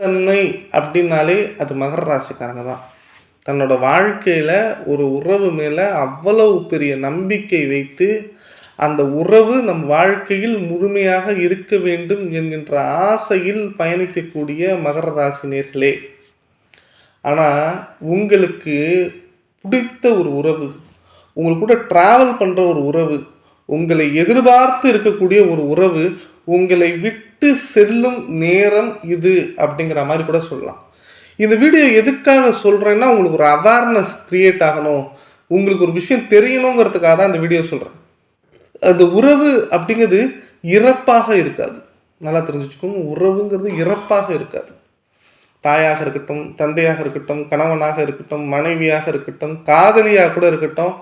தன்மை அப்படின்னாலே அது மகர ராசிக்காரங்க தான். தன்னோட வாழ்க்கையில் ஒரு உறவு மேலே அவ்வளவு பெரிய நம்பிக்கை வைத்து அந்த உறவு நம் வாழ்க்கையில் முழுமையாக இருக்க வேண்டும் என்கின்ற ஆசையில் பயணிக்கக்கூடிய மகர ராசினியர்களே ஆனால் உங்களுக்கு பிடித்த ஒரு உறவு உங்களுக்கு கூட ட்ராவல் பண்ணுற ஒரு உறவு உங்களை எதிர்பார்த்து இருக்கக்கூடிய ஒரு உறவு உங்களை விட்டு விட்டு செல்லும் நேரம் இது அப்படிங்கிற மாதிரி கூட சொல்லலாம். இந்த வீடியோ எதுக்காக சொல்கிறேன்னா உங்களுக்கு ஒரு அவேர்னஸ் க்ரியேட் ஆகணும். உங்களுக்கு ஒரு விஷயம் தெரியணுங்கிறதுக்காக தான் இந்த வீடியோ சொல்கிறேன் அந்த உறவு அப்படிங்கிறது இறப்பாக இருக்காது. நல்லா தெரிஞ்சுக்கோங்க உறவுங்கிறது இறப்பாக இருக்காது. தாயாக இருக்கட்டும் தந்தையாக இருக்கட்டும் கணவனாக இருக்கட்டும் மனைவியாக இருக்கட்டும் காதலியாக கூட இருக்கட்டும்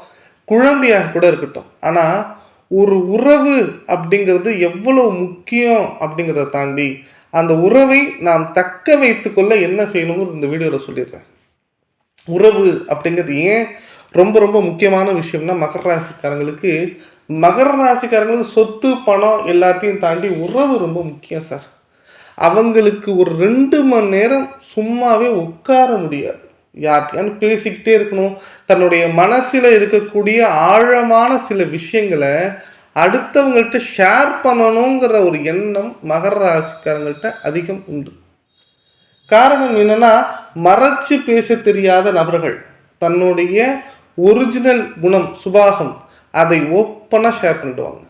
குழந்தையாக கூட இருக்கட்டும். ஆனால் ஒரு உறவு அப்படிங்கிறது எவ்வளவு முக்கியம் அப்படிங்கிறத தாண்டி அந்த உறவை நாம் தக்க வைத்துக்கொள்ள என்ன செய்யணுங்கிறது இந்த வீடியோவில் சொல்லிடுறேன். உறவு அப்படிங்கிறது ஏன் ரொம்ப ரொம்ப முக்கியமான விஷயம்னா மகர ராசிக்காரங்களுக்கு மகர ராசிக்காரங்களுக்கு சொத்து பணம் எல்லாத்தையும் தாண்டி உறவு ரொம்ப முக்கியம் சார். அவங்களுக்கு ஒரு ரெண்டு மணி நேரம் சும்மாவே உட்கார முடியாது. யார்கிட்டயான்னு பேசிக்கிட்டே இருக்கணும். தன்னுடைய மனசில் இருக்கக்கூடிய ஆழமான சில விஷயங்களை அடுத்தவங்கள்ட்ட ஷேர் பண்ணணுங்கிற ஒரு எண்ணம் மகர ராசிக்காரங்கள்ட்ட அதிகம் உண்டு. காரணம் என்னன்னா மறைச்சு பேச தெரியாத நபர்கள் தன்னுடைய ஒரிஜினல் குணம் சுபாகம் அதை ஓப்பனாக ஷேர் பண்ணிடுவாங்க.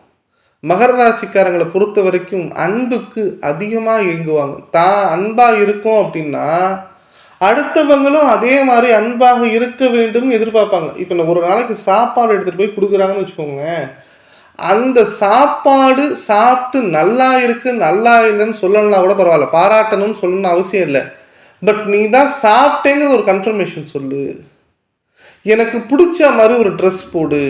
மகர ராசிக்காரங்களை பொறுத்த வரைக்கும் அன்புக்கு அதிகமாக இயங்குவாங்க தான் அன்பாக இருக்கும் அப்படின்னா அடுத்தவங்களும் அதே மாதிரி அன்பாக இருக்க வேண்டும் எதிர்பார்ப்பாங்க. இப்போ நான் ஒரு நாளைக்கு சாப்பாடு எடுத்துகிட்டு போய் கொடுக்குறாங்கன்னு வச்சுக்கோங்க அந்த சாப்பாடு சாப்பிட்டு நல்லா இருக்கு நல்லா இல்லைன்னு சொல்லலாம் கூட பரவாயில்ல. பாராட்டணும்னு சொல்லணும்னு அவசியம் இல்லை. பட் நீ தான் சாப்பிட்டேங்கிற ஒரு கன்ஃபர்மேஷன் சொல்லு. எனக்கு பிடிச்ச மாதிரி ஒரு ட்ரெஸ் போடு.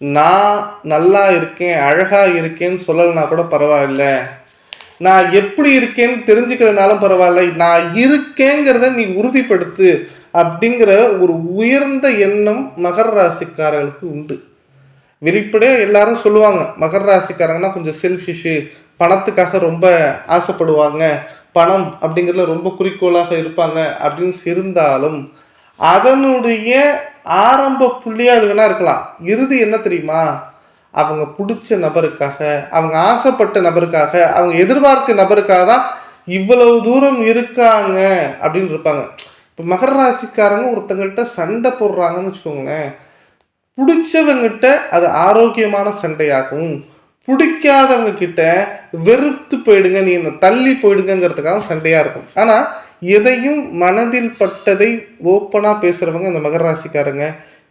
நான் நல்லா இருக்கேன் அழகாக இருக்கேன்னு சொல்லலைன்னா கூட பரவாயில்ல. நான் எப்படி இருக்கேன்னு தெரிஞ்சுக்கிறதுனாலும் பரவாயில்ல. நான் இருக்கேங்கிறத நீ உறுதிப்படுத்து அப்படிங்கிற ஒரு உயர்ந்த எண்ணம் மகர ராசிக்காரர்களுக்கு உண்டு. வெளிப்படையாக எல்லாரும் சொல்லுவாங்க மகர ராசிக்காரங்கன்னா கொஞ்சம் செல்ஃபிஷு பணத்துக்காக ரொம்ப ஆசைப்படுவாங்க பணம் அப்படிங்கிறதுல ரொம்ப குறிக்கோளாக இருப்பாங்க அப்படின்னு இருந்தாலும் அதனுடைய ஆரம்ப புள்ளியாக அது வேணா இருக்கலாம். இறுதி என்ன தெரியுமா? அவங்க பிடிச்ச நபருக்காக அவங்க ஆசைப்பட்ட நபருக்காக அவங்க எதிர்பார்க்க நபருக்காக தான் இவ்வளவு தூரம் இருக்காங்க அப்படின்னு இருப்பாங்க. இப்போ மகர ராசிக்காரங்க ஒருத்தங்கள்கிட்ட சண்டை போடுறாங்கன்னு வச்சுக்கோங்களேன். பிடிச்சவங்கிட்ட அது ஆரோக்கியமான சண்டையாகும். பிடிக்காதவங்க கிட்ட வெறுத்து போயிடுங்க நீ என்ன தள்ளி போயிடுங்கிறதுக்காக சண்டையாக இருக்கும். ஆனால் எதையும் மனதில் பட்டதை ஓப்பனாக பேசுகிறவங்க இந்த மகர ராசிக்காரங்க.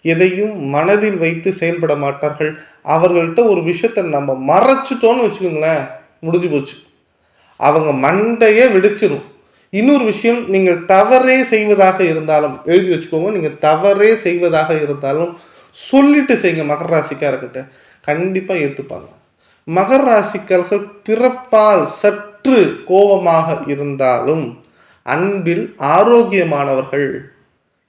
எதையும் மனதில் வைத்து செயல்பட மாட்டார்கள். அவர்கள்ட்ட ஒரு விஷயத்தை நம்ம மறைச்சிட்டோன்னு வச்சுக்கோங்களேன் முடிஞ்சு போச்சு. அவங்க மண்டையே வெடிச்சிடும் இன்னொரு விஷயம் நீங்கள் தவறே செய்வதாக இருந்தாலும் எழுதி வச்சுக்கோங்க நீங்கள் தவறே செய்வதாக இருந்தாலும் சொல்லிட்டு செய்யுங்க மகர ராசிக்காரர்கிட்ட. கண்டிப்பாக ஏற்றுப்பாங்க மகர ராசிக்காரர்கள் பிறப்பால் சற்று கோபமாக இருந்தாலும் அன்பில் ஆரோக்கியமானவர்கள்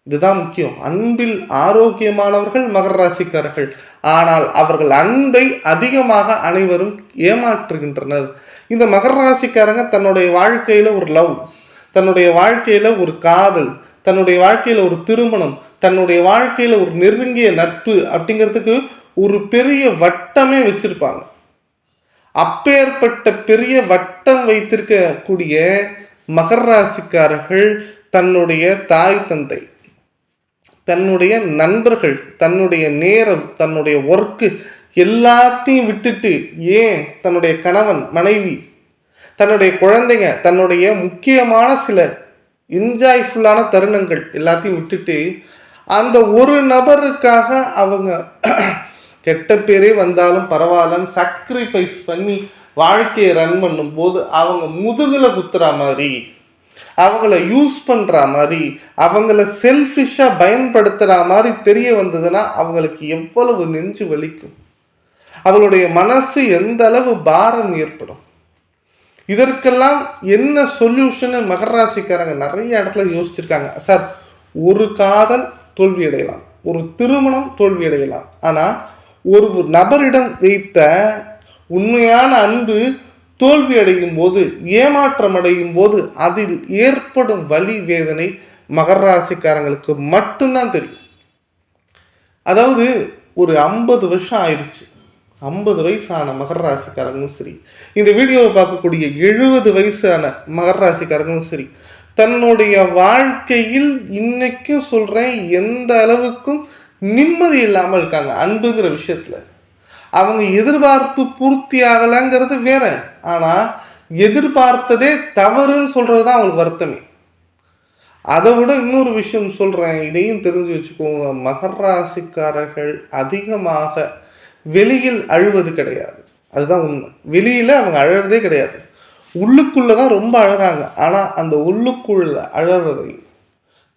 இதுதான் முக்கியம். அன்பில் ஆரோக்கியமானவர்கள் மகர ராசிக்காரர்கள். ஆனால் அவர்கள் அன்பை அதிகமாக அனைவரும் ஏமாற்றுகின்றனர். இந்த மகர ராசிக்காரங்க தன்னுடைய வாழ்க்கையில ஒரு லவ் தன்னுடைய வாழ்க்கையில ஒரு காதல் தன்னுடைய வாழ்க்கையில ஒரு திருமணம் தன்னுடைய வாழ்க்கையில ஒரு நெருங்கிய நட்பு அப்படிங்கிறதுக்கு ஒரு பெரிய வட்டமே வச்சிருப்பாங்க. அப்பேற்பட்ட பெரிய வட்டம் வைத்திருக்கக்கூடிய மகர ராசிக்காரர்கள் தன்னுடைய தாய் தந்தை. தன்னுடைய நண்பர்கள் தன்னுடைய நேரம் தன்னுடைய ஒர்க்கு எல்லாத்தையும் விட்டுட்டு ஏன் தன்னுடைய கணவன் மனைவி தன்னுடைய குழந்தைங்க தன்னுடைய முக்கியமான சில என்ஜாய்ஃபுல்லான தருணங்கள் எல்லாத்தையும் விட்டுட்டு அந்த ஒரு நபருக்காக அவங்க கெட்ட பேரே வந்தாலும் பரவாயில்லன்னு சாக்ரிஃபைஸ் பண்ணி வாழ்க்கையை ரன் பண்ணும்போது அவங்க முதுகில் குத்துற மாதிரி அவங்கள யூஸ் பண்ணுற மாதிரி அவங்கள செல்ஃபிஷாக பயன்படுத்துகிற மாதிரி தெரிய வந்ததுன்னா அவங்களுக்கு எவ்வளவு நெஞ்சு வலிக்கும். அவங்களுடைய மனசு எந்த அளவு பாரம் ஏற்படும். இதற்கெல்லாம் என்ன சொல்யூஷனு மகராசிக்காரங்க நிறைய இடத்துல யோசிச்சிருக்காங்க. சார் ஒரு காதல் தோல்வி அடையலாம் ஒரு திருமணம் தோல்வி அடையலாம் ஆனால் ஒரு நபரிடம் வைத்த உண்மையான அன்பு தோல்வி அடையும் போது ஏமாற்றம் அடையும் போது அதில் ஏற்படும் வலி வேதனை மகர ராசிக்காரங்களுக்கு மட்டும்தான் தெரியும். அதாவது ஒரு ஐம்பது வருஷம் ஆயிடுச்சு ஐம்பது வயசான மகர ராசிக்காரங்களும் சரி இந்த வீடியோவை பார்க்கக்கூடிய எழுபது வயசான மகர ராசிக்காரங்களும் சரி தன்னுடைய வாழ்க்கையில் இன்னைக்கும் சொல்கிறேன் எந்த அளவுக்கும் நிம்மதி இல்லாமல் இருக்காங்க அன்புங்கிற விஷயத்தில். அவங்க எதிர்பார்ப்பு பூர்த்தி ஆகலைங்கிறது வேற. ஆனால் எதிர்பார்த்ததே தவறுன்னு சொல்கிறது தான் அவங்களுக்கு வருத்தமே. அதை விட இன்னொரு விஷயம் சொல்கிறேன் இதையும் தெரிஞ்சு வச்சுக்கோங்க. மகர் ராசிக்காரர்கள் அதிகமாக வெளியில் அழுவது கிடையாது. அதுதான் உண்மை. வெளியில் அவங்க அழறதே கிடையாது. உள்ளுக்குள்ளே தான் ரொம்ப அழகிறாங்க ஆனால் அந்த உள்ளுக்குள்ள அழறதை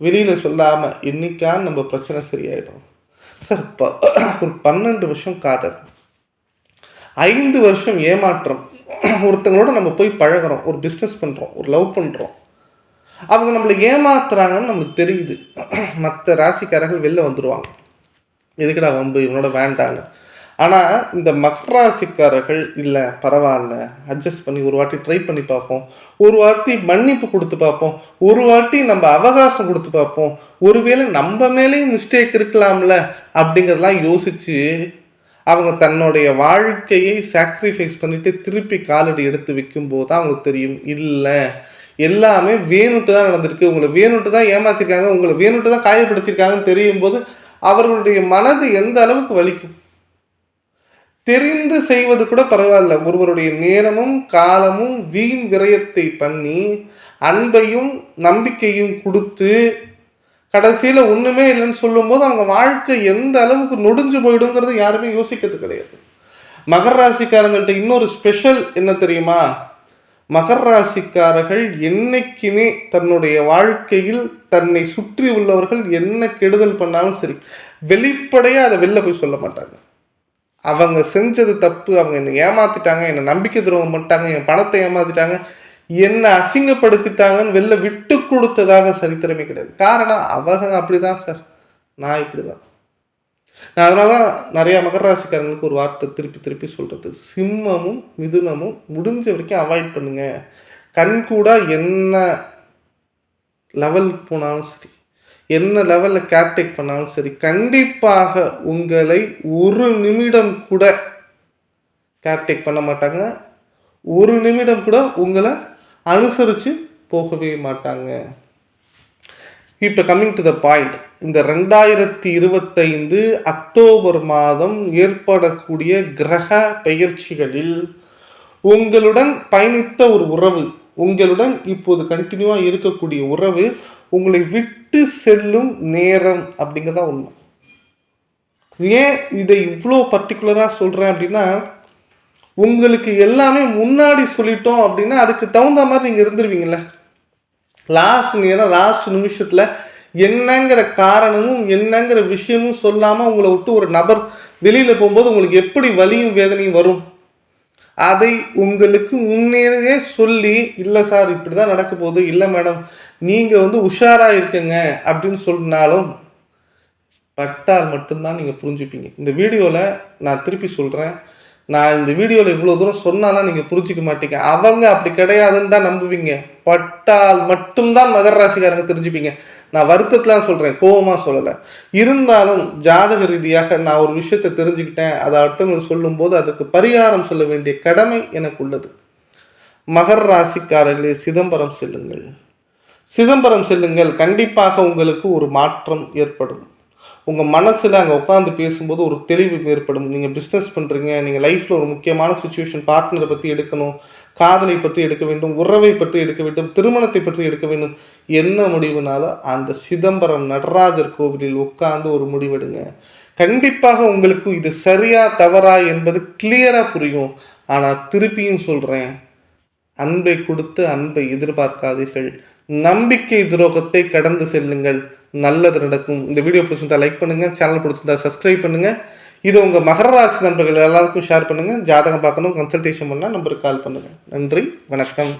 வெளியில் சொல்லாமல் என்னைக்கான்னு நம்ம பிரச்சனை சரியாயிடும். சார் இப்போ ஒரு பன்னெண்டு வருஷம் காதல். ஐந்து வருஷம் ஏமாற்றம். ஒருத்தங்களோட நம்ம போய் பழகிறோம் ஒரு பிஸ்னஸ் பண்ணுறோம் ஒரு லவ் பண்ணுறோம் அவங்க நம்மளை ஏமாத்துறாங்கன்னு நம்மளுக்கு தெரியுது. மற்ற ராசிக்காரர்கள் வெளில வந்துடுவாங்க எதுக்குடா வம்பு இவனோட வேண்டாங்க ஆனால் இந்த மகராசிக்காரர்கள் இல்லை பரவாயில்ல அட்ஜஸ்ட் பண்ணி ஒரு வாட்டி ட்ரை பண்ணி பார்ப்போம். ஒரு வாட்டி மன்னிப்பு கொடுத்து பார்ப்போம். ஒரு வாட்டி நம்ம அவகாசம் கொடுத்து பார்ப்போம். ஒருவேளை நம்ம மேலேயும் மிஸ்டேக் இருக்கலாம்ல அப்படிங்கிறதெல்லாம் யோசித்து அவங்க தன்னுடைய வாழ்க்கையை சாக்ரிஃபைஸ் பண்ணிட்டு திருப்பி காலடி எடுத்து வைக்கும்போது தான் அவங்களுக்கு தெரியும் இல்லை. எல்லாமே வேணுட்டு தான் நடந்திருக்கு. உங்களை வேணுட்டு தான் ஏமாத்திருக்காங்க உங்களை வேணுட்டு தான் காயப்படுத்தியிருக்காங்கன்னு தெரியும் போது அவர்களுடைய மனது எந்த அளவுக்கு வலிக்கும்? தெரிந்து செய்வது கூட பரவாயில்ல. ஒருவருடைய நேரமும் காலமும் வீண் விரயத்தை பண்ணி அன்பையும் நம்பிக்கையும் கொடுத்து கடைசியில் ஒன்றுமே இல்லைன்னு சொல்லும்போது அவங்க வாழ்க்கை எந்த அளவுக்கு நொடிஞ்சு போயிடுங்கிறது யாருமே யோசிக்கிறது கிடையாது. மகர ராசிக்காரங்கள்ட்ட இன்னொரு ஸ்பெஷல் என்ன தெரியுமா? மகர ராசிக்காரர்கள் என்னைக்குமே தன்னுடைய வாழ்க்கையில் தன்னை சுற்றி உள்ளவர்கள் என்ன கெடுதல் பண்ணாலும் சரி வெளிப்படையாக அதை வெளில போய் சொல்ல மாட்டாங்க. அவங்க செஞ்சது தப்பு அவங்க என்னை ஏமாத்திட்டாங்க என்னை நம்பிக்கை துரோகம் பண்ணிட்டாங்க என் பணத்தை ஏமாத்திட்டாங்க என்னை அசிங்கப்படுத்திட்டாங்கன்னு வெளில விட்டு கொடுத்ததாக சரித்திரமே கிடையாது. காரணம் அவங்க அப்படிதான் சார். நான் இப்படிதான். நான் அதனால தான் நிறையா மகர ராசிக்காரங்களுக்கு ஒரு வார்த்தை திருப்பி திருப்பி சொல்கிறது சிம்மமும் மிதுனமும் முடிஞ்ச வரைக்கும் அவாய்ட் பண்ணுங்க. கண் கூட என்ன லெவலுக்கு போனாலும் சரி என்ன லெவலில் கேர்டேக் பண்ணாலும் சரி கண்டிப்பாக உங்களை ஒரு நிமிடம் கூட கேர்டேக் பண்ண மாட்டாங்க. ஒரு நிமிடம் கூட உங்களை அனுசரித்து போகவே மாட்டாங்க. இப்போ கம்மிங் டு த பாயிண்ட் இந்த ரெண்டாயிரத்தி இருபத்தைந்து அக்டோபர் மாதம் ஏற்படக்கூடிய கிரக பயிற்சிகளில் உங்களுடன் பயணித்த ஒரு உறவு உங்களுடன் இப்போது கண்டினியூவாக இருக்கக்கூடிய உறவு உங்களை விட்டு செல்லும் நேரம் அப்படிங்கிறதா உண்மை. ஏன் இதை இவ்வளோ பர்டிகுலராக சொல்கிறேன் அப்படின்னா உங்களுக்கு எல்லாமே முன்னாடி சொல்லிட்டோம் அப்படின்னா அதுக்கு தகுந்த மாதிரி நீங்கள் இருந்துருவீங்கல்ல. லாஸ்ட் நேரம் லாஸ்ட் நிமிஷத்தில் என்னங்கிற காரணமும் என்னங்கிற விஷயமும் சொல்லாமல் உங்களை விட்டு ஒரு நபர் வெளியில் போகும்போது உங்களுக்கு எப்படி வலியும் வேதனையும் வரும்? அதை உங்களுக்கு முன்னேறவே சொல்லி இல்லை சார் இப்படி தான் நடக்க போகுது. இல்லை மேடம் நீங்கள் வந்து உஷாராக இருக்குங்க அப்படின்னு சொன்னாலும் பட்டால் மட்டும்தான் நீங்கள் புரிஞ்சுப்பீங்க. இந்த வீடியோவில் நான் திருப்பி சொல்கிறேன் நான் இந்த வீடியோவில் இவ்வளோ தூரம் சொன்னாலாம் நீங்கள் புரிஞ்சிக்க மாட்டீங்க. அவங்க அப்படி கிடையாதுன்னு தான் நம்புவீங்க. பட்டால் மட்டும்தான் மகர ராசிக்காரங்க தெரிஞ்சுப்பீங்க. நான் வருத்தத்தெலாம் சொல்கிறேன் கோபமாக சொல்லலை. இருந்தாலும் ஜாதக ரீதியாக நான் ஒரு விஷயத்தை தெரிஞ்சுக்கிட்டேன். அதை அடுத்தவங்களுக்கு சொல்லும்போது அதுக்கு பரிகாரம் சொல்ல வேண்டிய கடமை எனக்கு உள்ளது. மகர ராசிக்காரர்களே சிதம்பரம் செல்லுங்கள். சிதம்பரம் செல்லுங்கள். கண்டிப்பாக உங்களுக்கு ஒரு மாற்றம் ஏற்படும். உங்கள் மனசில் அங்கே உட்காந்து பேசும்போது ஒரு தெளிவு ஏற்படும். நீங்கள் பிஸ்னஸ் பண்ணுறீங்க நீங்கள் லைஃப்பில் ஒரு முக்கியமான சுச்சுவேஷன் பார்ட்னரை பற்றி எடுக்கணும் காதலை பற்றி எடுக்க வேண்டும் உறவை பற்றி எடுக்க வேண்டும் திருமணத்தை பற்றி எடுக்க வேண்டும். என்ன முடிவுனாலும் அந்த சிதம்பரம் நடராஜர் கோவிலில் உட்கார்ந்து ஒரு முடிவெடுங்க. கண்டிப்பாக உங்களுக்கு இது சரியா தவறா என்பது கிளியராக புரியும். ஆனால் திருப்பியும் சொல்கிறேன் அன்பை கொடுத்து அன்பை எதிர்பார்க்காதீர்கள். நம்பிக்கை துரோகத்தை கடந்து செல்லுங்கள். நல்லது நடக்கும். இந்த வீடியோ பிடிச்சிருந்தா லைக் பண்ணுங்கள் சேனல் பிடிச்சிருந்தா சப்ஸ்கிரைப் பண்ணுங்கள் இது உங்கள் மகர ராசி நண்பர்கள் எல்லாருக்கும் ஷேர் பண்ணுங்கள் ஜாதகம் பார்க்கணும் கன்சல்டேஷன் பண்ணால் நம்பருக்கு கால் பண்ணுங்கள் நன்றி வணக்கம்.